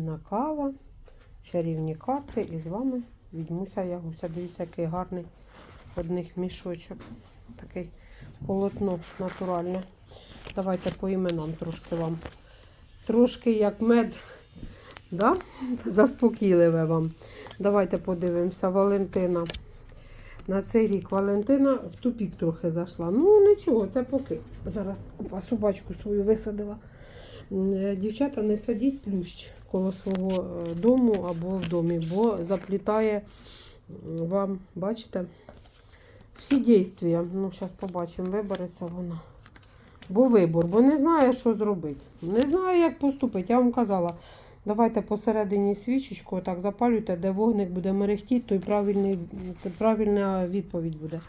На кава, чарівні карти, і з вами відьмуся Ягуся. Дивіться, який гарний одних мішочок. Такий полотно натуральне. Давайте по іменам трошки вам. Трошки як мед. Да? Заспокійливе вам. Давайте подивимося. Валентина. На цей рік Валентина в тупік трохи зайшла. Ну нічого, це поки. Зараз собачку свою висадила. Е, Дівчата, не садіть плющ коло свого е, дому або в домі, бо заплітає вам, бачите, всі дійствия. Ну, зараз побачимо, вибереться вона. Бо вибор, бо не знає, що зробити. Не знає, як поступити. Я вам казала, давайте посередині свічечку, отак запалюйте, де вогник буде мерехтіти, то й правильний, правильна відповідь буде.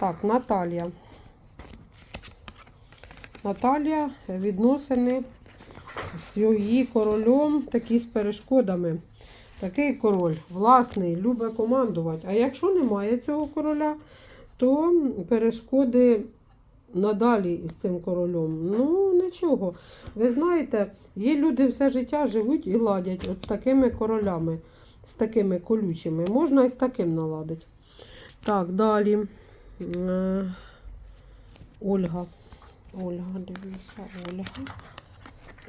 Так, Наталія. Наталія, відносини з її королем такі з перешкодами. Такий король власний, любить командувати. А якщо немає цього короля, то перешкоди надалі із цим королем. Ну, нічого. Ви знаєте, є люди все життя живуть і ладять от з такими королями, з такими колючими. Можна і з таким наладити. Так, далі. Е, Ольга. Ольга, дивіться, Ольга.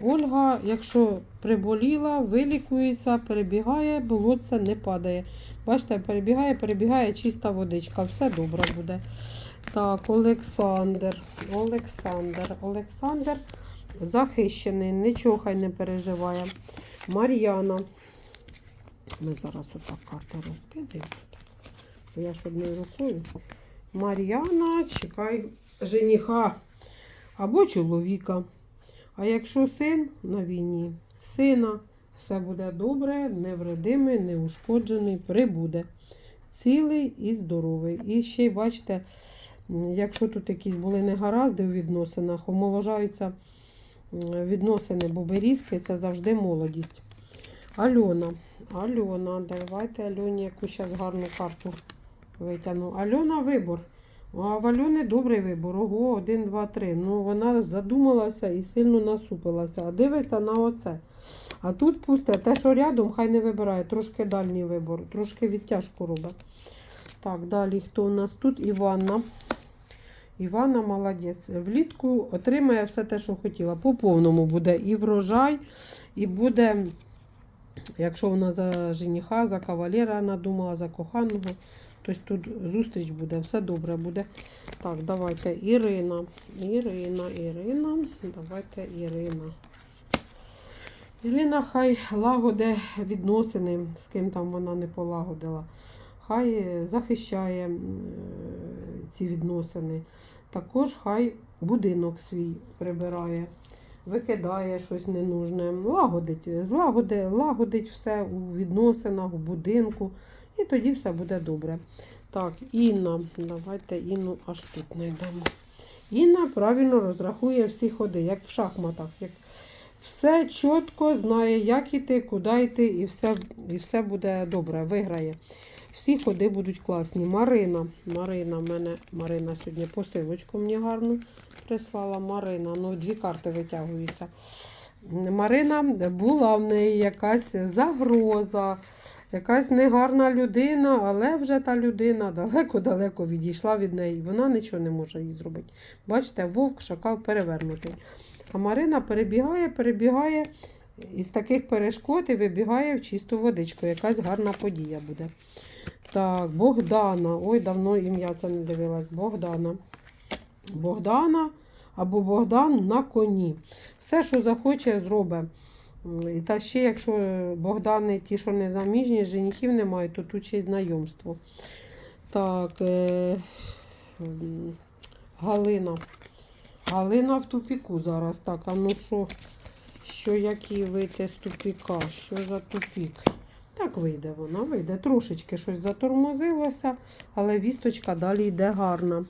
Ольга, якщо приболіла, вилікується, перебігає, болотце не падає. Бачите, перебігає, перебігає чиста водичка. Все добре буде. Так, Олександр. Олександр. Олександр захищений, нічого хай не переживає. Мар'яна. Ми зараз отак карти розкидаємо. Я ж одною рукою. Мар'яна, чекай жениха або чоловіка. А якщо син на війні, сина, все буде добре, невредимий, неушкоджений, прибуде. Цілий і здоровий. І ще бачите, якщо тут якісь були негаразди у відносинах, омоложаються відносини, бо берізки це завжди молодість. Альона. Альона, давайте Альоні якусь зараз гарну карту витягну. Альона вибор. А в Альони добрий вибор. Ого, 1, 2, 3. Ну, вона задумалася і сильно насупилася. А дивиться на оце. А тут пусте, те, що рядом, хай не вибирає. Трошки дальній вибор, трошки відтяжку робить. Так, далі хто у нас тут? Іванна. Іванна молодець. Влітку отримає все те, що хотіла. По повному буде і врожай, і буде, якщо вона за жениха, за кавалера надумала, за коханого. Тобто тут зустріч буде, все добре буде. Так, давайте Ірина. Ірина, Ірина. Давайте Ірина. Ірина хай лагоде відносини, з ким там вона не полагодила. Хай захищає е, ці відносини. Також хай будинок свій прибирає, викидає щось ненужне, лагодить, злагоди, лагодить все у відносинах, у будинку. І тоді все буде добре. Так, Інна. Давайте Інну аж тут знайдемо. Інна правильно розрахує всі ходи, як в шахматах. Як все чітко знає, як іти, куди йти, і все, і все буде добре, виграє. Всі ходи будуть класні. Марина. Марина, в мене Марина сьогодні посилочку мені гарну прислала. Марина. Ну, дві карти витягуються. Марина була в неї якась загроза. Якась негарна людина, але вже та людина далеко-далеко відійшла від неї. Вона нічого не може їй зробити. Бачите, вовк, шакал перевернутий. А Марина перебігає, перебігає із таких перешкод і вибігає в чисту водичку. Якась гарна подія буде. Так, Богдана. Ой, давно ім'я це не дивилась. Богдана. Богдана або Богдан на коні. Все, що захоче, зробить. І та ще, якщо Богдани ті, що не заміжні, женихів немає, то тут ще й знайомство. Так, е, Галина. Галина в тупіку зараз. Так, а ну що, що які вийти з тупіка? Що за тупік? Так вийде вона, вийде. Трошечки щось затормозилося, але вісточка далі йде гарна.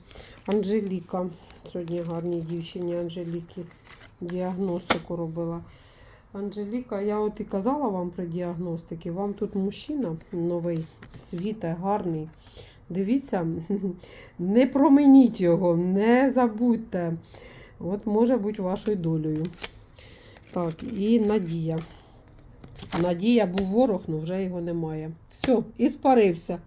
Анжеліка. Сьогодні гарній дівчині Анжеліки діагностику робила. Анжеліка, я от і казала вам при діагностиці, вам тут мужчина новий, світе, гарний. Дивіться, не променіть його, не забудьте. От може бути вашою долею. Так, і Надія. Надія був ворог, ну вже його немає. Все, і спарився.